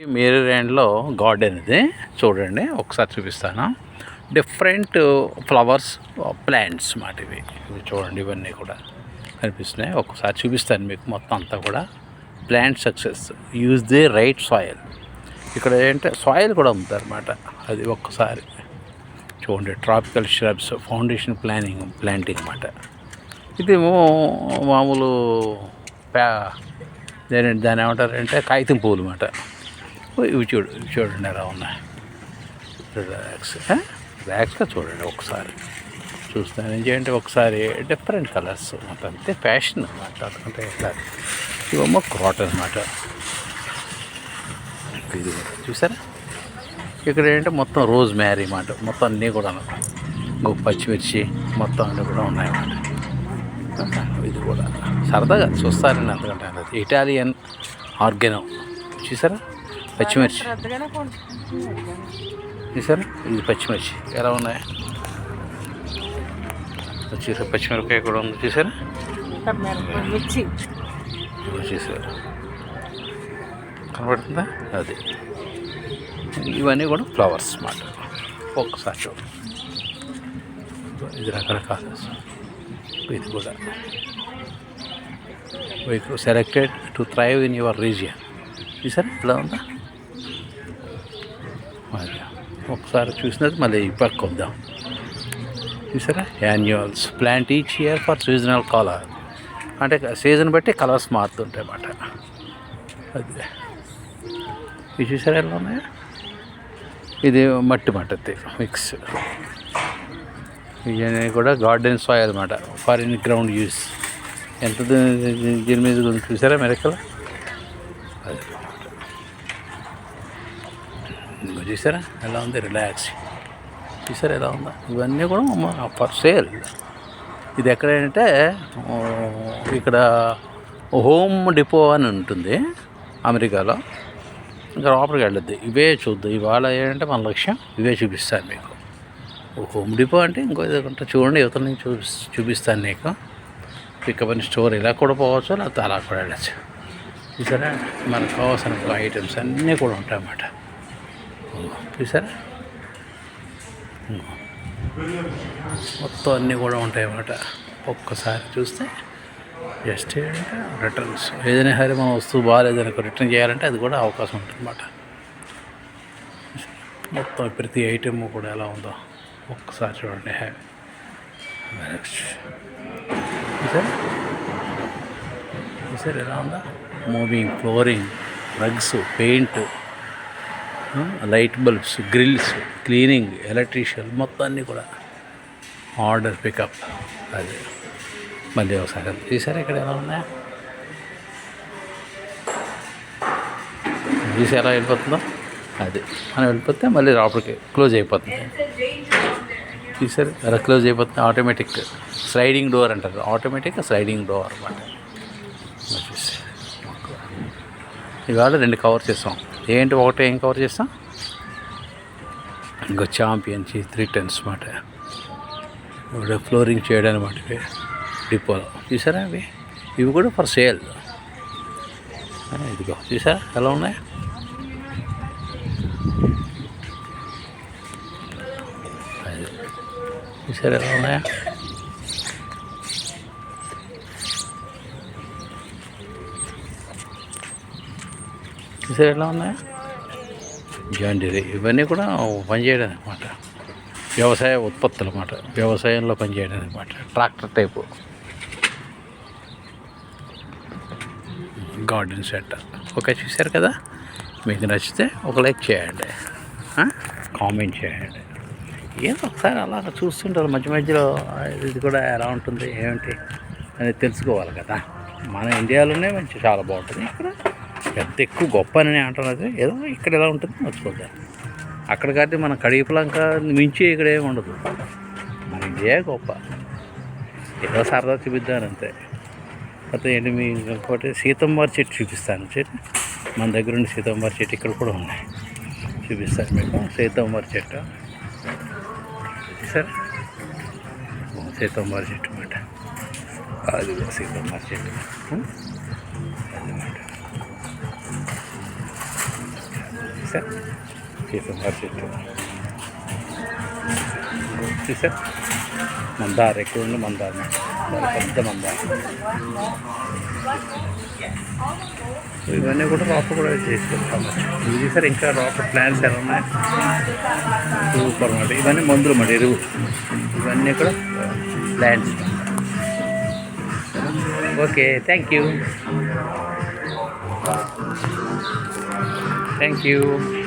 మేరీల్యాండ్లో garden ఇది. చూడండి ఒకసారి చూపిస్తాను. డిఫరెంట్ ఫ్లవర్స్ ప్లాంట్స్ మాట ఇవి. ఇవి చూడండి ఇవన్నీ కూడా కనిపిస్తున్నాయి. ఒకసారి చూపిస్తాను మీకు మొత్తం అంతా కూడా. Plant success. Use the right soil. ఇక్కడ ఏంటంటే సాయిల్ కూడా అన్నమాట అది ఒక్కసారి చూడండి tropical shrubs foundation planning planting అన్నమాట ఇదేమో మామూలు ప్యా దాని దాని ఏమంటారంటే కాగితం పువ్వులు అన్నమాట ఇవి చూడు చూడండి ఎలా ఉన్నాయి. రిలాక్స్ రిలాక్స్గా చూడండి ఒకసారి. చూస్తాను ఏం చేయండి ఒకసారి డిఫరెంట్ కలర్స్ మాట అంతే ఫ్యాషన్ అన్నమాట. అందుకంటే ఇట్లా ఇవేమో క్రాటన్ అన్నమాట. ఇది కూడా చూసారా? ఇక్కడ ఏంటంటే మొత్తం రోజ్ మ్యారీ మాట మొత్తం అన్నీ కూడా ఇంకొక పచ్చిమిర్చి మొత్తం అన్నీ కూడా ఉన్నాయన్నమాట ఇది కూడా. సరదాగా చూస్తారండి అంతకంటే ఇటాలియన్ ఆర్గెనో చూసారా? పచ్చిమిర్చి. చూసారా ఇది పచ్చిమిర్చి. ఎలా ఉన్నాయి? చూసారా పచ్చిమిరపకాయ కూడా ఉంది. చూసారా? ఇంకా మిరప మిర్చి. ఇదిగో చూసారా. కనబడుతుందా? అది. ఇవన్నీ కూడా ఫ్లవర్స్ మాట ఒక్కసారి చూడండి ఇది రకరకాల ఇది కూడా. Selected to thrive in your region చూసారా? ఇలా ఉందా? ఒకసారి చూసినది మళ్ళీ ఈ పక్క వద్దాం. చూసారా? Annuals plant each year for seasonal colour అంటే సీజన్ బట్టి కలర్స్ మారుతుంటాయి అన్నమాట. అది. ఇవి చూసారా ఎలా ఉన్నాయా? ఇది మట్టి మట్టి మిక్స్ ఇవన్నీ కూడా గార్డెన్ సాయిల్ అనమాట ఫారిన్ గ్రౌండ్ యూస్ ఎంత దీని మీద చూసారా మెరకలు? అది. ఇదిగో చూసారా? ఎలా ఉంది? రిలాక్స్ చూసారా ఎలా ఉందా? ఇవన్నీ కూడా ఫర్ సేల్ ఇది ఎక్కడంటే ఇక్కడ హోమ్ డిపో అని ఉంటుంది అమెరికాలో. ఇంకా లోపలికి వెళ్ళొద్దు. ఇవే చూద్దాం. ఇవాళ ఏంటంటే మన లక్ష్యం ఇవే చూపిస్తాను మీకు. హోమ్ డిపో అంటే ఇంకో ఏదో చూడండి యువత నుంచి చూపి చూపిస్తాను నీకు. పికప్ అని స్టోర్ ఇలా కూడా పోవచ్చు లేకపోతే అలా కూడా వెళ్ళచ్చు. చూసారా? మనకు కావాల్సిన ఐటమ్స్ అన్నీ కూడా ఉంటాయి అన్నమాట చూసారా? మొత్తం అన్నీ కూడా ఉంటాయి అన్నమాట ఒక్కసారి చూస్తే జస్ట్ ఏంటంటే రిటర్న్స్ ఏదైనా సరే మన వస్తువు బాగాలేదనుకో రిటర్న్ చేయాలంటే అది కూడా అవకాశం ఉంటుంది అన్నమాట మొత్తం ప్రతి ఐటెం కూడా ఎలా ఉందో ఒక్కసారి చూడండి. హ్యాపీ సార్ సార్ ఎలా ఉందా? Moving flooring rugs paint light bulbs grills cleaning electrician మొత్తం అన్నీ కూడా ఆర్డర్ పికప్. అది. మళ్ళీ ఒకసారి చూసారా ఇక్కడ ఎలా ఉన్నాయా? చూసి ఎలా వెళ్ళిపోతుందో? అది. మనం వెళ్ళిపోతే మళ్ళీ లోపలికి క్లోజ్ అయిపోతుంది. చూసారు ఎలా క్లోజ్ అయిపోతుంది. ఆటోమేటిక్ స్లైడింగ్ డోర్ అంటారు. ఆటోమేటిక్ స్లైడింగ్ డోర్ అనమాట ఇవాళ రెండు కవర్ చేసాం. ఏంటి ఒకటే ఏం కవర్ చేస్తాం? ఇంకా ఛాంపియన్ త్రీ టెన్స్ అనమాట ఇప్పుడు ఫ్లోరింగ్ చేయడానికి ఇవి. డిపోలో చూసారా అవి? ఇవి కూడా ఫర్ సేల్ ఇదిగో చూసారా? ఎలా ఉన్నాయి? చూసారా ఎలా ఉన్నాయా? చూసారు ఎలా ఉన్నాయా? జాండీలు ఇవన్నీ కూడా పనిచేయడం అనమాట వ్యవసాయ ఉత్పత్తులు అన్నమాట వ్యవసాయంలో పనిచేయడం అనమాట tractor type. Garden centre. Okay చూశారు కదా? మీకు నచ్చితే ఒక లైక్ చేయండి. కామెంట్ చేయండి. ఏదో ఒకసారి అలా చూస్తుంటారు మధ్య మధ్యలో ఇది కూడా ఎలా ఉంటుంది ఏమిటి అనేది తెలుసుకోవాలి కదా. మన ఇండియాలోనే మంచి చాలా బాగుంటుంది. ఇక్కడ పెద్ద ఎక్కువ గొప్ప అని అంటున్నది ఏదో ఇక్కడ ఎలా ఉంటుంది మర్చిపోద్దాం అక్కడ కాబట్టి మన కడిపలంక మించి ఇక్కడ ఏమి ఉండదు. మన ఇదే గొప్ప. ఏదో సరదా చూపిద్దాను అంతే. అయితే ఏంటి మీ ఇంకోటి సీతమ్మారి చెట్టు చూపిస్తాను. చెట్టు? మన దగ్గర ఉండి సీతమ్మారి చెట్టు ఇక్కడ కూడా ఉన్నాయి. చూపిస్తాను మీకు. సీతమ్మారి చెట్టు. సరే సీతమ్మారి చెట్టు అన్నమాట. అది కూడా చెట్టు. చెట్టు ఉం? అదన్నమాట చూసా సీతంగారు చెట్టు చూసా మందార ఎక్కువ ఉంది మందార చాలా పెద్ద మందార ఇవన్నీ కూడా రాప కూడా చేసుకుంటాము ఇవి చూసారు ఇంకా రాప ప్లాంట్స్ ఎలా ఉన్నాయి సూపర్ అన్నమాట ఇవన్నీ మందులు మాట ఎరువు ఇవన్నీ కూడా plants okay thank you Thank you.